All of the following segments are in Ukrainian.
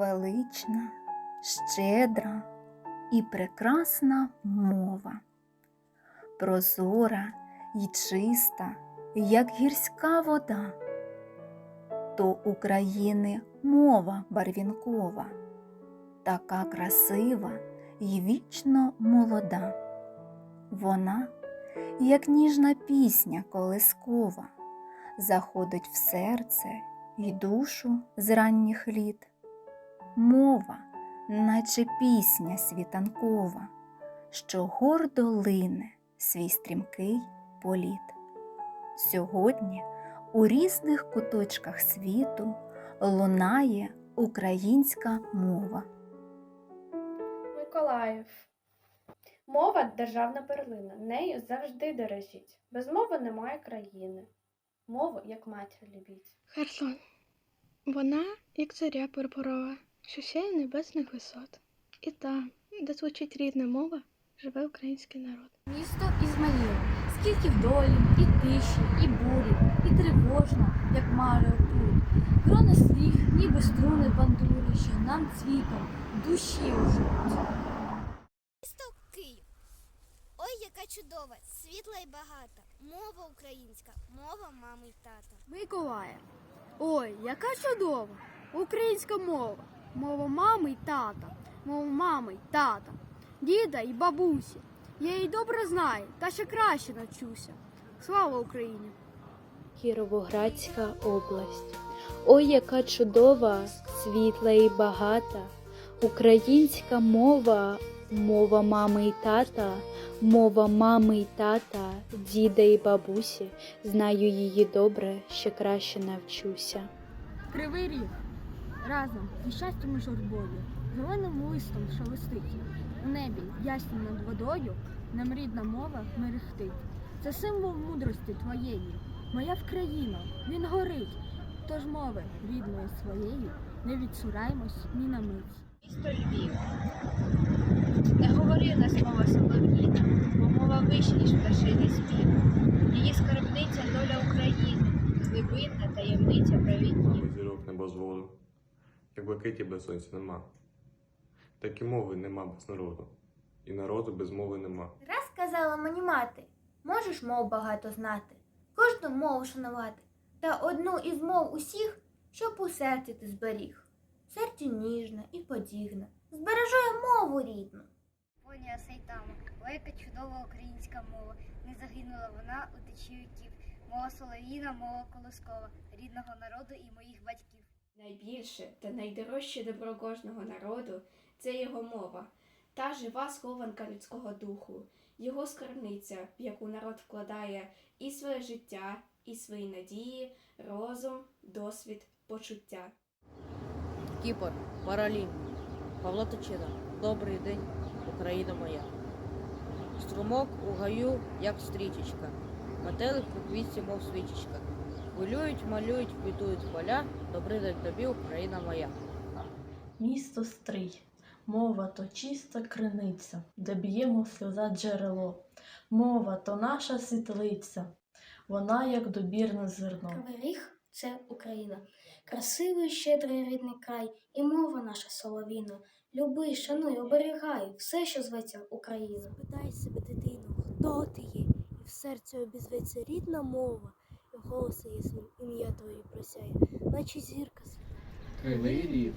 велична, щедра і прекрасна мова, прозора і чиста, як гірська вода, то України мова барвінкова, така красива і вічно молода. Вона, як ніжна пісня колискова, заходить в серце й душу з ранніх літ. Мова, наче пісня світанкова, що гордо лине свій стрімкий політ. Сьогодні у різних куточках світу лунає українська мова. Миколаїв. Мова державна перлина. Нею завжди дорожіть. Без мови немає країни. Мову, як матір любіть. Херсон. Вона, як зоря пурпурова, що сяє небесних висот. І там, де звучить рідна мова, живе український народ. Місто Ізмаїл, скільки вдолі, і тиші, і бурі, і тривожно, як маре тут. Грони слів, ніби струни бандури, що нам цвітом душі оживуть. Місто Київ. Ой, яка чудова, світла і багата. Мова українська, мова мами й тата. Миколаїв. Ой, яка чудова! Українська мова, мова мами й тата, мова мами й тата, діда й бабусі. Я її добре знаю, та ще краще навчуся. Слава Україні! Кіровоградська область. Ой, яка чудова, світла і багата, українська мова, мова мами й тата, мова мами й тата, діда і бабусі. Знаю її добре, ще краще навчуся. Кривий ріг. Разом зі щастям і журбою, зеленим листом шелестить. У небі яснім над водою, нам рідна мова мерехтить. Це символ мудрості твоєї. Моя Вкраїна, він горить. Тож мови рідної своєї не відсураймось ні на мить. Місто Львів. Не говори нас мова солов'їна, бо мова вище, ніж пташиний спів. Її скарбниця доля України, глибинна таємниця праведнів. Зірок не без воду, блакиті без сонця нема. Так і мови нема без народу, і народу без мови нема. Раз казала мені мати, можеш мов багато знати, кожну мову шанувати, та одну із мов усіх, щоб у серці ти зберіг. Серце ніжне і подібне, збережу я мову рідну. Понія Сейтама, ой, яка чудова українська мова. Не загинула вона у течі віків. Мова солов'їна, мова колоскова, рідного народу і моїх батьків. Найбільше та найдорожче добро кожного народу це його мова, та жива схованка людського духу, його скарбниця, в яку народ вкладає і своє життя, і свої надії, розум, досвід, почуття. Кіпр, Паралім, Павло Точина, Добрий день, Україна моя. Струмок у гаю, як стрічечка, метелик у квітці, мов свічечка. Хвилюють, малюють, квітують поля, добрий день тобі, Україна моя. Місто Стрий, мова то чиста криниця, де б'ємо сльоза джерело. Мова то наша світлиця, вона як добірне зерно. Кривий – це Україна, красивий, щедрий рідний край, і мова наша соловіна. Люби, шануй, оберігай все, що зветься Україна. Питай себе, дитино, хто ти є, і в серці обізветься рідна мова, і голоси ясним ім'я твоє просяє, наче зірка світла. Кривий.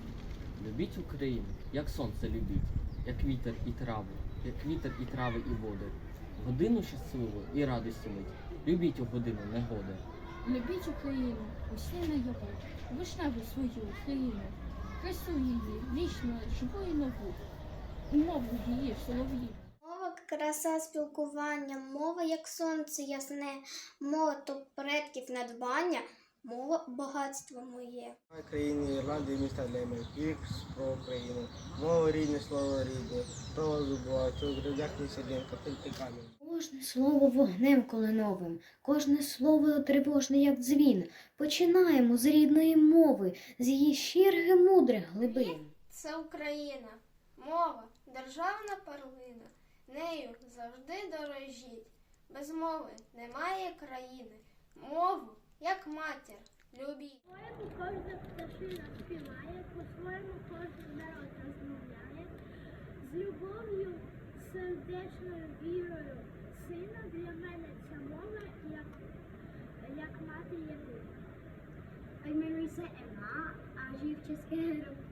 Любіть Україну, як сонце любіть, як вітер і траву, як вітер і трави і води. Годину щасливу і радості мить. Любіть у годину негоди. Любіть Україну, усі на його, вишневу свою Україну, красу її, вічно, живу і нову, і мову її солов'їну. Мова краса спілкування, мова як сонце ясне, мова то предків надбання, мова багатство моє. країні Ірландії міста Лемер, вік про Україну, мова рідне, слово рідне, того зубувати, у грудях не селінка, тільки камінь. Кожне слово вогнем коленовим, кожне слово тривожне, як дзвін. Починаємо з рідної мови, з її щирги мудрих глибин. Це Україна, мова, державна перлина, нею завжди дорожіть. Без мови немає країни, мову, як матір, Любіть. По-своєму кожна пташина співає, по-своєму кожен народ розмовляє, з любов'ю, сердечною вірою. Сина для мене ця мова, як, як мати єдина. Jmenuji se Emma a žiji v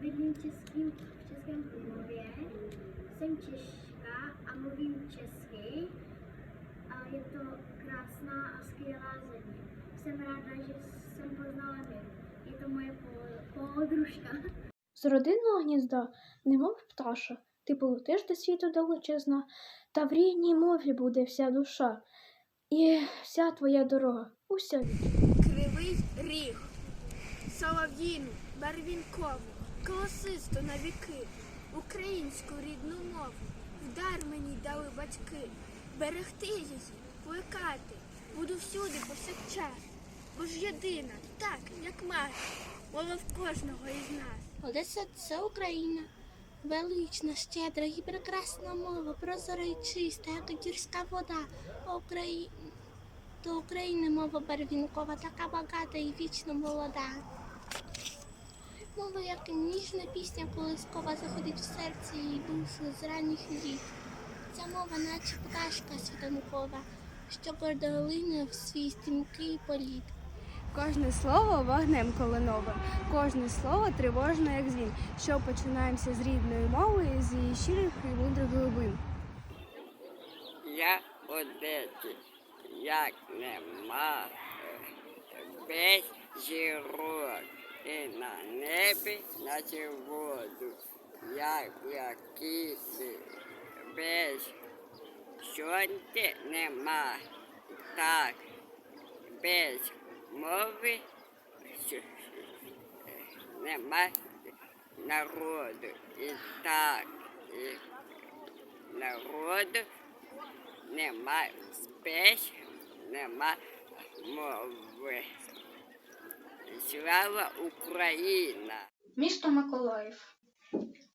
Bydlím v, českým, v Českém Krumlově. Jsem Češka a mluvím česky. A je to krásná a skvělá země. Jsem ráda, že jsem poznala Miru. Je to moje po- poodružka. З родинного гнізда, немов пташа, ти полетиш до світу далечезна, та в рідній мові буде вся душа, і вся твоя дорога, уся. Кривий ріг, солов'їну, барвінкову, колосисту на віки, українську рідну мову, вдар мені дали батьки, берегти її, плекати, буду всюди повсякчас, бо ж єдина, так, як мати, мова в кожного із нас. Одеса це Україна. Велична, щедра і прекрасна мова, прозора і чиста, як гірська вода. Украї... До України мова барвінкова, така багата і вічно молода. Як ніжна пісня колискова, заходить в серце і душу з ранніх літ. Ця мова, наче пташка світанкова, що гордо лине в свій стрімкий політ. Кожне слово вогнем коленовим, кожне слово тривожно, як дзвін, що починаємося з рідної мови, з її щирих і мудрих глибин. Я в Одесі, як нема без зірок, і на небі, наче воду, як блакитний, без сонця нема, так, без мови нема народу, і так, і народу нема без, нема мови. Слава Україна! Місто Миколаїв.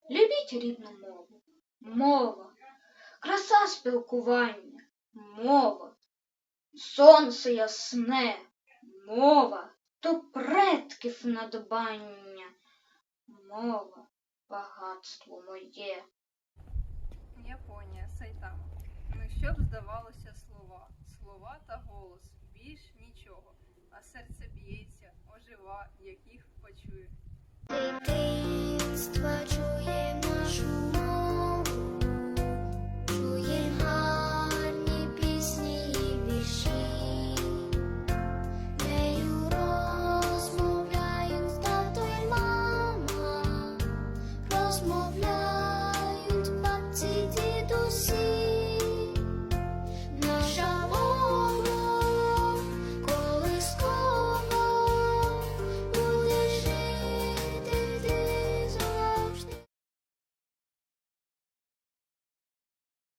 Любіть рідну мову. Мова. Краса спілкування. Мова. Сонце ясне. Мова. То предків надбання. Мова. Багатство моє. Японія, Сайтама. Ну що б здавалося слова, слова та голос, більш нічого, а серце б'ється, ожива, як їх почує. Дитинство чує нашу